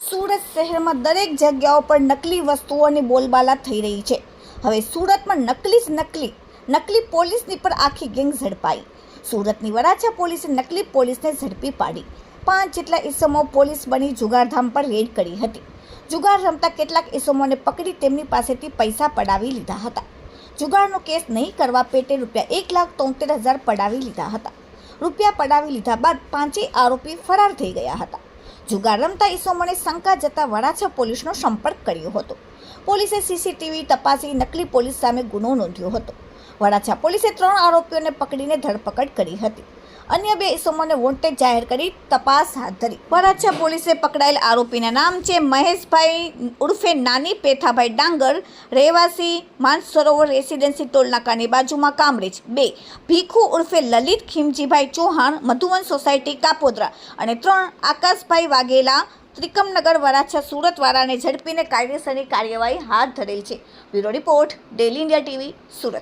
સુરત શહેરમાં દરેક જગ્યાઓ પર નકલી વસ્તુઓની બોલબાલા થઈ રહી છે. હવે સુરતમાં નકલી જ નકલી નકલી પોલીસની પર આખી ગેંગ ઝડપાઈ. સુરતની વરાછા પોલીસે નકલી પોલીસને ઝડપી પાડી. પાંચ જેટલા ઇસમો પોલીસ બની જુગારધામ પર રેડ કરી હતી. જુગાર રમતા કેટલાક ઇસમોને પકડી તેમની પાસેથી પૈસા પડાવી લીધા હતા. જુગારનો કેસ નહીં કરવા પેટે રૂપિયા એક લાખ તોતેર હજાર પડાવી લીધા હતા. રૂપિયા પડાવી લીધા બાદ પાંચેય આરોપી ફરાર થઈ ગયા હતા. જુગાર રમતા ઈસોમણે શંકા જતા વરાછા પોલીસનો સંપર્ક કર્યો હતો. પોલીસે સીસીટીવી તપાસી નકલી પોલીસ સામે ગુનો નોંધ્યો હતો. વરાછા પોલીસે ત્રણ આરોપીઓને પકડીને ધરપકડ કરી હતી. અન્ય બે ઇસમોને વોન્ટેડ જાહેર કરી તપાસ હાથ ધરી. વરાછા પોલીસે પકડાયેલ આરોપીના નામ છે મહેશભાઈ ઉર્ફે નાની પેથાભાઈ ડાંગર, રહેવાસી માનસરોવર રેસિડેન્સી ટોલનાકાની બાજુમાં કામરેજ. બે, ભીખુ ઉર્ફે લલિત ખીમજીભાઈ ચૌહાણ, મધુવન સોસાયટી કાપોદ્રા અને ત્રણ, આકાશભાઈ વાઘેલા, ત્રિકમનગર, વરાછા, સુરતવાળાને ઝડપીને કાયદેસરની કાર્યવાહી હાથ ધરેલ છે. Bureau report, daily India TV, Surat.